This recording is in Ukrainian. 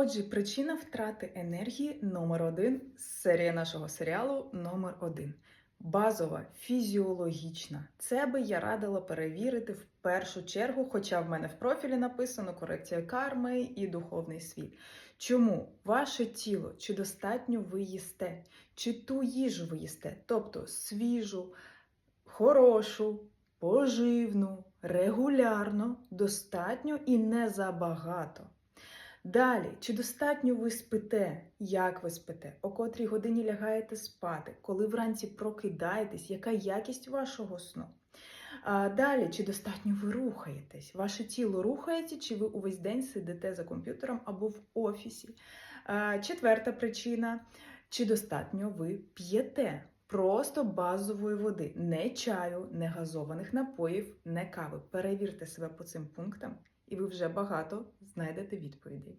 Отже, причина втрати енергії номер з серії нашого серіалу номер один. Базова, фізіологічна. Це би я радила перевірити в першу чергу, хоча в мене в профілі написано корекція карми і духовний світ. Чому ваше тіло чи достатньо ви їсте, чи ту їжу ви їсте, тобто свіжу, хорошу, поживну, регулярно, достатньо і не забагато. Далі, чи достатньо ви спите? Як ви спите? О котрій годині лягаєте спати? Коли вранці прокидаєтесь, яка якість вашого сну? А далі, чи достатньо ви рухаєтесь? Ваше тіло рухається, чи ви увесь день сидите за комп'ютером або в офісі? А, четверта причина: чи достатньо ви п'єте? Просто базової води, не чаю, не газованих напоїв, не кави. Перевірте себе по цим пунктам, і ви вже багато знайдете відповідей.